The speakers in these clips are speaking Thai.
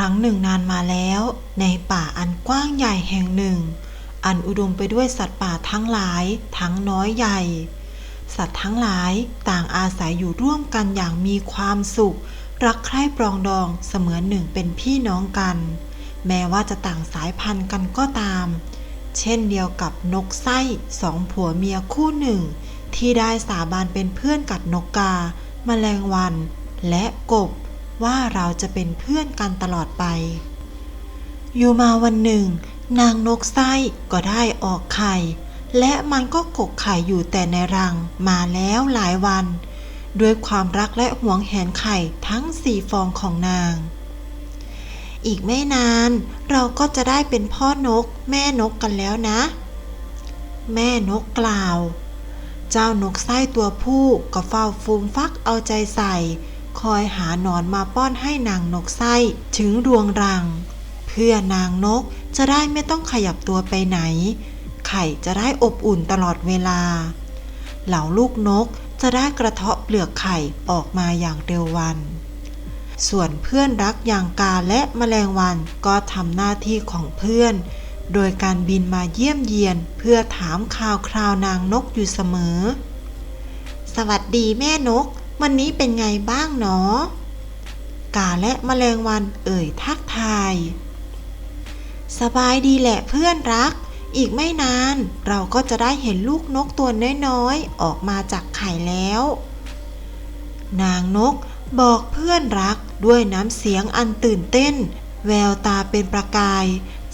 ครั้งหนึ่งนานมาแล้ว ในป่าอันกว้างใหญ่แห่งหนึ่ง อันอุดมไปด้วยสัตว์ป่าทั้งหลาย ทั้งน้อยใหญ่ สัตว์ทั้งหลายต่างอาศัยอยู่ร่วมกันอย่างมีความสุข รักใคร่ปรองดองเสมือนหนึ่งเป็นพี่น้องกัน แม้ว่าจะต่างสายพันธุ์กันก็ตาม เช่นเดียวกับนกไส้สองผัวเมียคู่หนึ่ง ที่ได้สาบานเป็นเพื่อนกับนกกา แมลงวัน และกบ ว่าเราจะเป็นเพื่อนกันตลอดไป อยู่มาวันหนึ่ง นางนกไส้ก็ได้ออกไข่ และมันก็กกไข่อยู่แต่ในรังมาแล้วหลายวัน ด้วยความรักและหวงแหนไข่ทั้งสี่ฟองของนาง อีกไม่นานเราก็จะได้เป็นพ่อนกแม่นกกันแล้วนะ แม่นกกล่าว เจ้านกไส้ตัวผู้ก็เฝ้าฟูมฟักเอาใจใส่ คอยหาหนอนมาป้อนให้นางนกไส้ถึงรวงรัง เพื่อนางนกจะได้ไม่ต้องขยับตัวไปไหน ไข่จะได้อบอุ่นตลอดเวลา เหล่าลูกนกจะได้กระเทาะเปลือกไข่ออกมาอย่างเร็ววัน ส่วนเพื่อนรักอย่างกาและแมลงวันก็ทำหน้าที่ของเพื่อน โดยการบินมาเยี่ยมเยียนเพื่อถามข่าวคราวนางนกอยู่เสมอ สวัสดีแม่นก วันนี้เป็นไงบ้างหนอ กาและแมลงวันเอ่ยทักทาย สบายดีแหละเพื่อนรัก อีกไม่นานเราก็จะได้เห็นลูกนกตัวน้อยๆ ออกมาจากไข่แล้ว นางนกบอกเพื่อนรักด้วยน้ำเสียงอันตื่นเต้น แววตาเป็นประกาย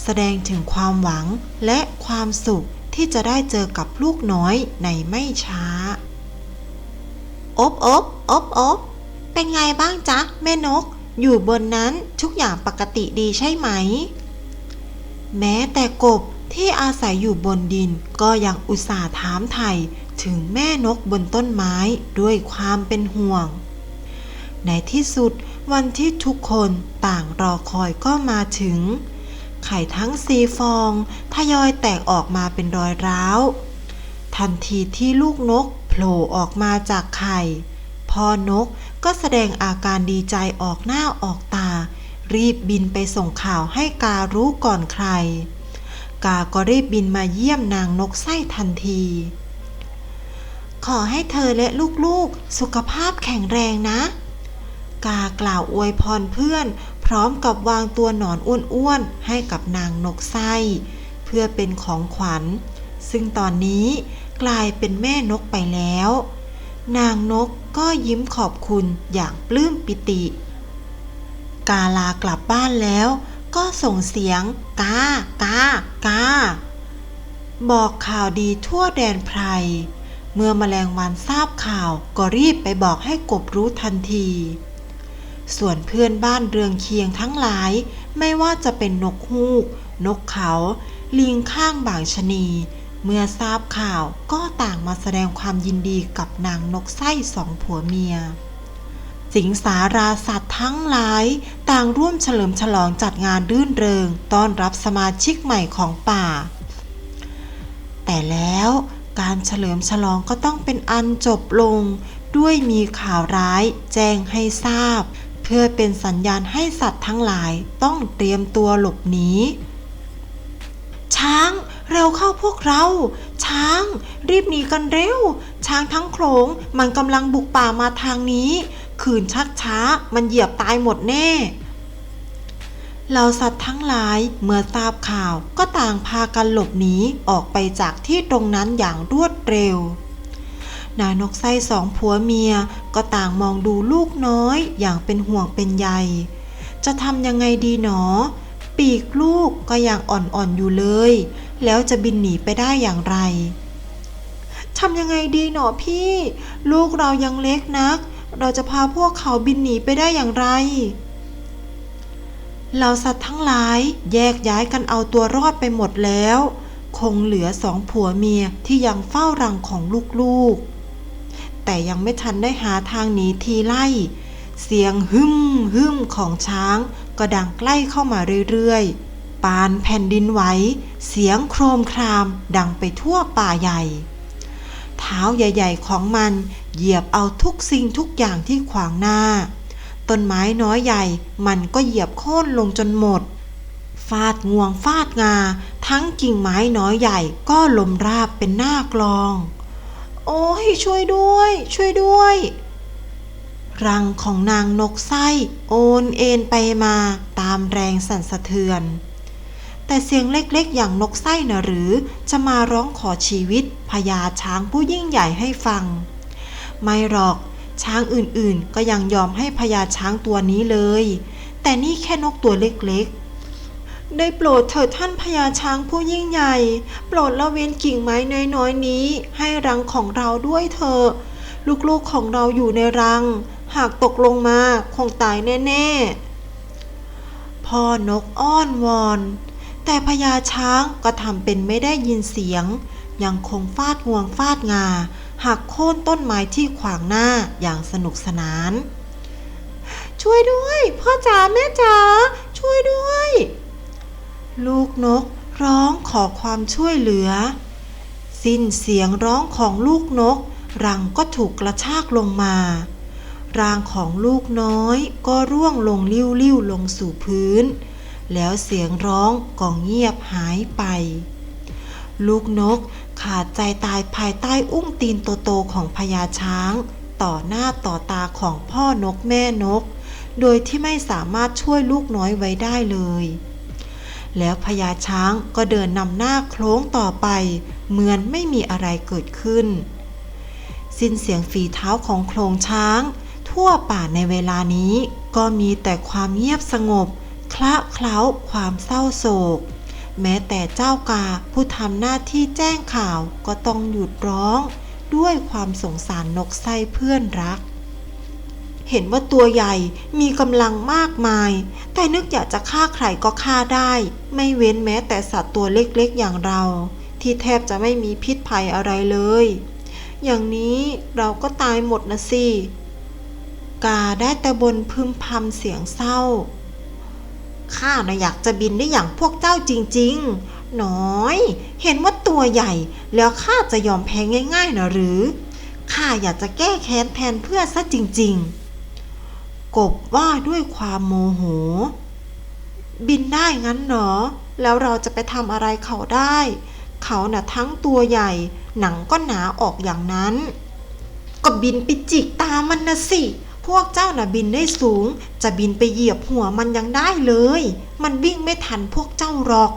แสดงถึงความหวังและความสุขที่จะได้เจอกับลูกน้อยในไม่ช้า อบอบอบอบเป็นไงบ้างจ๊ะ แม่นก อยู่บนนั้นทุกอย่างปกติดีใช่ไหม แม้แต่กบที่อาศัยอยู่บนดินก็ยังอุตส่าห์ถามไถ่ถึงแม่นกบนต้นไม้ด้วยความเป็นห่วง ในที่สุดวันที่ทุกคนต่างรอคอยก็มาถึง ไข่ทั้งสีฟอง ทยอยแตกออกมาเป็นรอยร้าว ทันทีที่ลูกนก โผล่ออกมาจากไข่พ่อนกก็แสดงอาการดีใจออกหน้าออกตา รีบบินไปส่งข่าวให้การู้ก่อนใคร กาก็รีบบินมาเยี่ยมนางนกไส้ทันที ขอให้เธอและลูกๆ สุขภาพแข็งแรงนะ กากล่าวอวยพรเพื่อน พร้อมกับวางตัวหนอนอ้วนๆให้กับนางนกไส้ เพื่อเป็นของขวัญ ซึ่งตอนนี้ กลายเป็นแม่นกไปแล้ว นางนกก็ยิ้มขอบคุณอย่างปลื้มปิติ กาลากลับบ้านแล้ว ก็ส่งเสียง กา กา กา บอกข่าวดีทั่วแดนไพร เมื่อมแมลงวันทราบข่าวก็รีบไปบอกให้กบรู้ทันที ส่วนเพื่อนบ้านเรืองเคียงทั้งหลาย ไม่ว่าจะเป็นนกฮูก นกเขา ลิงข้างบางชนี เมื่อทราบข่าวก็ต่างมาแสดงความยินดีกับนางนกไส้สองผัวเมีย สิงสาราสัตว์ทั้งหลายต่างร่วมเฉลิมฉลองจัดงานรื่นเริงต้อนรับสมาชิกใหม่ของป่า แต่แล้วการเฉลิมฉลองก็ต้องเป็นอันจบลง ด้วยมีข่าวร้ายแจ้งให้ทราบ เพื่อเป็นสัญญาณให้สัตว์ทั้งหลายต้องเตรียมตัวหลบหนีช้าง เร็วเข้าพวกเรา ช้าง รีบหนีกันเร็ว ช้างทั้งโขลงมันกำลังบุกป่ามาทางนี้ ขืนชักช้ามันเหยียบตายหมดแน่เหล่าสัตว์ทั้งหลายเมื่อทราบข่าวก็ต่างพากันหลบหนีออกไปจากที่ตรงนั้นอย่างรวดเร็ว นายนกไส้สองผัวเมียก็ต่างมองดูลูกน้อยอย่างเป็นห่วงเป็นใย จะทำยังไงดีหนอ ปีกลูกก็ยังอ่อนๆอยู่เลย แล้วจะบินหนีไปได้อย่างไรทำยังไงดีหนอพี่ ลูกเรายังเล็กนัก เราจะพาพวกเขาบินหนีไปได้อย่างไรเหล่าสัตว์ทั้งหลายแยกย้ายกันเอาตัวรอดไปหมดแล้ว คงเหลือสองผัวเมียที่ยังเฝ้ารังของลูกๆ แต่ยังไม่ทันได้หาทางหนีทีไล่ เสียงหึ่มหึ่มของช้างก็ดังใกล้เข้ามาเรื่อยๆ ปานแผ่นดินไหว เสียงโครมครามดังไปทั่วป่าใหญ่ เท้าใหญ่ ๆ ของมันเหยียบเอาทุกสิ่งทุกอย่างที่ขวางหน้า ต้นไม้น้อยใหญ่มันก็เหยียบโค่นลงจนหมด ฟาดงวงฟาดงา ทั้งกิ่งไม้น้อยใหญ่ก็ลมราบเป็นหน้ากลอง โอ้ยช่วยด้วย ช่วยด้วยรังของนางนกไส้โอนเอ็นไปมาตามแรงสั่นสะเทือน แต่เสียงเล็กๆ อย่างนกไส้นะหรือ จะมาร้องขอชีวิตพญาช้างผู้ยิ่งใหญ่ให้ฟัง ไม่หรอก ช้างอื่นๆ ก็ยังยอมให้พญาช้างตัวนี้เลย แต่นี่แค่นกตัวเล็กๆ ได้โปรดเถิดท่านพญาช้างผู้ยิ่งใหญ่ โปรดละเว้นกิ่งไม้น้อยๆนี้ ให้รังของเราด้วยเถอะลูกๆของเราอยู่ในรัง หากตกลงมาคงตายแน่ๆพ่อนกอ้อนวอน แต่พญาช้างก็ทำเป็นไม่ได้ยินเสียง ยังคงฟาดงวงฟาดงา หักโค่นต้นไม้ที่ขวางหน้าอย่างสนุกสนาน ช่วยด้วยพ่อจ๋าแม่จ๋าช่วยด้วย ลูกนกร้องขอความช่วยเหลือ สิ้นเสียงร้องของลูกนก รังก็ถูกกระชากลงมาร่างของลูกน้อยก็ร่วงลงลิ้วๆลงสู่พื้น แล้วเสียงร้องก็เงียบหายไป ลูกนกขาดใจตายภายใต้อุ้งตีนโตๆของพญาช้าง ต่อหน้าต่อตาของพ่อนกแม่นก โดยที่ไม่สามารถช่วยลูกน้อยไว้ได้เลย แล้วพญาช้างก็เดินนำหน้าโคล้งต่อไป เหมือนไม่มีอะไรเกิดขึ้น สิ้นเสียงฝีเท้าของโคลงช้าง ทั่วป่าในเวลานี้ก็มีแต่ความเงียบสงบ คละเคล้าความเศร้าโศก แม้แต่เจ้ากาผู้ทำหน้าที่แจ้งข่าวก็ต้องหยุดร้อง ด้วยความสงสารนกไส้เพื่อนรัก เห็นว่าตัวใหญ่มีกำลังมากมาย แต่นึกอยากจะฆ่าใครก็ฆ่าได้ ไม่เว้นแม้แต่สัตว์ตัวเล็กๆอย่างเรา ที่แทบจะไม่มีพิษภัยอะไรเลย อย่างนี้เราก็ตายหมดนะสิกาได้แต่บนพึมพำเสียงเศร้า ข้านะอยากจะบินได้อย่างพวกเจ้าจริงๆ น้อย เห็นว่าตัวใหญ่แล้วข้าจะยอมแพ้ง่ายๆนะหรือ ข้าอยากจะแก้แค้นแทนเพื่อนซะจริงๆ กบว่าด้วยความโมโห บินได้งั้นเหรอ แล้วเราจะไปทำอะไรเขาได้ เขาน่ะทั้งตัวใหญ่ หนังก็หนาออกอย่างนั้น ก็บินไปจิกตามันนะสิ พวกเจ้าน่ะบินได้สูง จะบินไปเหยียบหัวมันยังได้เลย มันวิ่งไม่ทันพวกเจ้าหรอก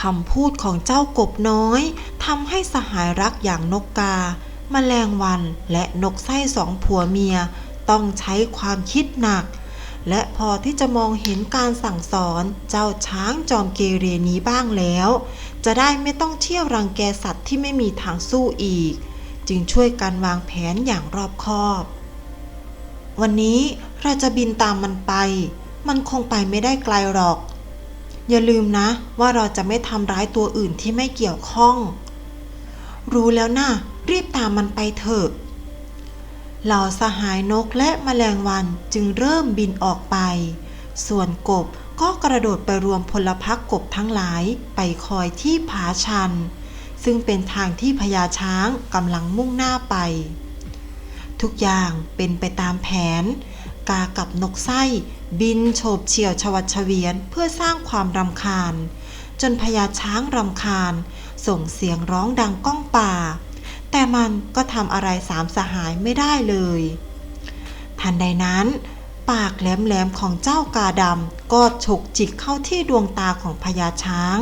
คำพูดของเจ้ากบน้อยทำให้สหายรักอย่างนกกา แมลงวันและนกไส้สองผัวเมีย ต้องใช้ความคิดหนัก และพอที่จะมองเห็นการสั่งสอนเจ้าช้างจอมเกเรนี้บ้างแล้ว จะได้ไม่ต้องเที่ยวรังแกสัตว์ที่ไม่มีทางสู้อีก จึงช่วยกันวางแผนอย่างรอบคอบ วันนี้เราจะบินตามมันไป มันคงไปไม่ได้ไกลหรอก อย่าลืมนะว่าเราจะไม่ทำร้ายตัวอื่นที่ไม่เกี่ยวข้อง รู้แล้วนะรีบตามมันไปเถอะเหล่าสหายนกและแมลงวันจึงเริ่มบินออกไป ส่วนกบก็กระโดดไปรวมพลพรรคกบทั้งหลายไปคอยที่ผาชัน ซึ่งเป็นทางที่พญาช้างกำลังมุ่งหน้าไป ทุกอย่างเป็นไปตามแผน กากับนกไส้บินโฉบเฉี่ยวชวัดเฉวียนเพื่อสร้างความรำคาญ จนพญาช้างรำคาญ ส่งเสียงร้องดังก้องป่า แต่มันก็ทำอะไรสามสหายไม่ได้เลย ทันใดนั้น ปากแหลมๆของเจ้ากาดำก็ฉกจิกเข้าที่ดวงตาของพญาช้าง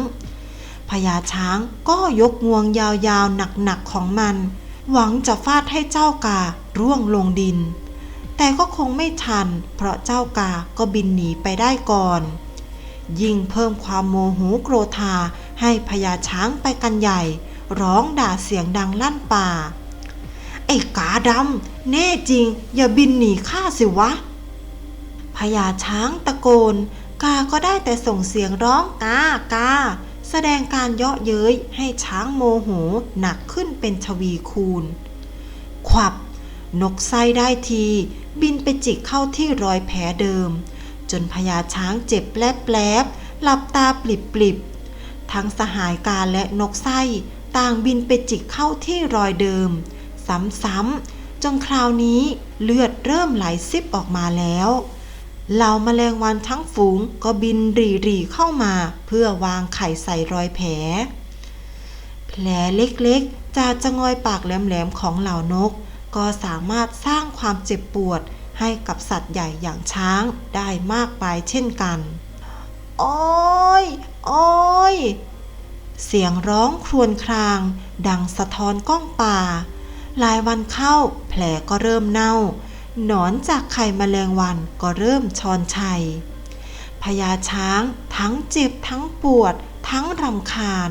พญาช้างก็ยกงวงยาวๆหนักๆของมัน หวังจะฟาดให้เจ้าการ่วงลงดิน แต่ก็คงไม่ทัน เพราะเจ้ากาก็บินหนีไปได้ก่อน ยิ่งเพิ่มความโมโหโกรธาให้พญาช้างไปกันใหญ่ ร้องด่าเสียงดังลั่นป่า ไอ้กาดำแน่จริง อย่าบินหนีข้าสิวะพญาช้างตะโกน กาก็ได้แต่ส่งเสียงร้องกากา แสดงการเยาะเย้ยให้ช้างโมโหหนักขึ้นเป็นทวีคูณ ขวับ นกไส้ได้ที บินไปจิกเข้าที่รอยแผลเดิม จนพญาช้างเจ็บแปลบๆหลับตาปลิบๆทั้งสหายกาและนกไส้ต่างบินไปจิกเข้าที่รอยเดิม ซ้ำๆจนคราวนี้เลือดเริ่มไหลซิบออกมาแล้ว เหล่าแมลงวันทั้งฝูงก็บินรีรีเข้ามาเพื่อวางไข่ใส่รอยแผล แผลเล็กๆ จากจะงอยปากแหลมๆของเหล่านก ก็สามารถสร้างความเจ็บปวดให้กับสัตว์ใหญ่อย่างช้างได้มากมายเช่นกัน โอ้ย โอ้ย เสียงร้องครวญคราง ดังสะท้อนก้องป่า หลายวันเข้าแผลก็เริ่มเน่า หนอนจากไข่แมลงวันก็เริ่มชอนชัยพญาช้างทั้งเจ็บทั้งปวด ทั้งรำคาญ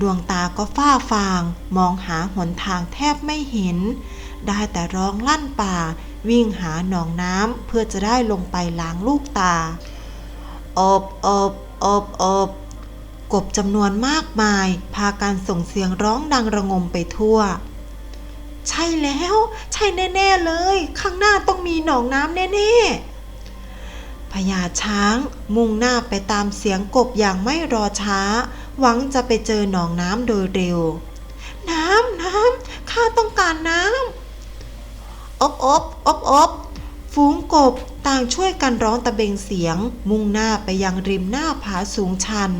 ดวงตาก็ฝ้าฟาง มองหาหนทางแทบไม่เห็น ได้แต่ร้องลั่นป่า วิ่งหาหนองน้ำเพื่อจะได้ลงไปล้างลูกตา อบอบอบอบกบจำนวนมากมาย พากันส่งเสียงร้องดังระงมไปทั่ว ใช่แล้ว ใช่แน่ๆเลย ข้างหน้าต้องมีหนองน้ำแน่ๆพญาช้างมุ่งหน้าไปตามเสียงกบอย่างไม่รอช้า หวังจะไปเจอหนองน้ำโดยเร็ว น้ำน้ำข้าต้องการน้ำอบอบอบอบฝูงกบต่างช่วยกันร้องตะเบงเสียง มุ่งหน้าไปยังริมหน้าผาสูงชัน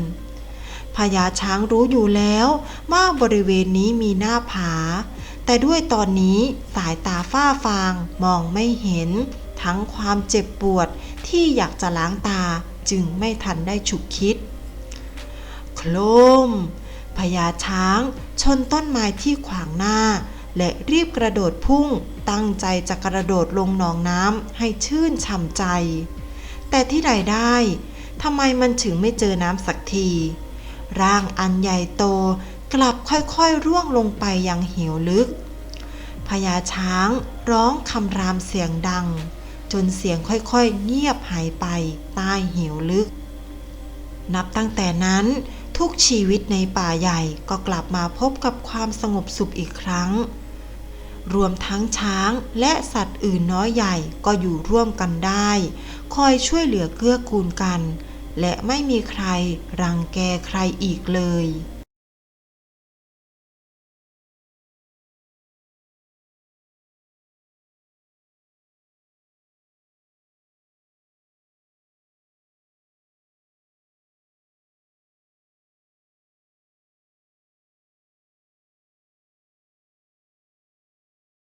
พญาช้างรู้อยู่แล้วว่าบริเวณนี้มีหน้าผา แต่ด้วยตอนนี้สายตาฝ้าฟางมองไม่เห็น ทั้งความเจ็บปวดที่อยากจะล้างตาจึงไม่ทันได้ฉุกคิด โครมพญาช้างชนต้นไม้ที่ขวางหน้า และรีบกระโดดพุ่งตั้งใจจะกระโดดลงหนองน้ำให้ชื่นช่ำใจ แต่ที่ใดได้ทำไมมันถึงไม่เจอน้ำสักที ร่างอันใหญ่โต กลับค่อยๆร่วงลงไปยังเหวลึกพญาช้างร้องคำรามเสียงดัง จนเสียงค่อยๆเงียบหายไปใต้เหวลึก นับตั้งแต่นั้นทุกชีวิตในป่าใหญ่ก็กลับมาพบกับความสงบสุขอีกครั้ง รวมทั้งช้างและสัตว์อื่นน้อยใหญ่ก็อยู่ร่วมกันได้ คอยช่วยเหลือเกื้อกูลกัน และไม่มีใครรังแกใครอีกเลย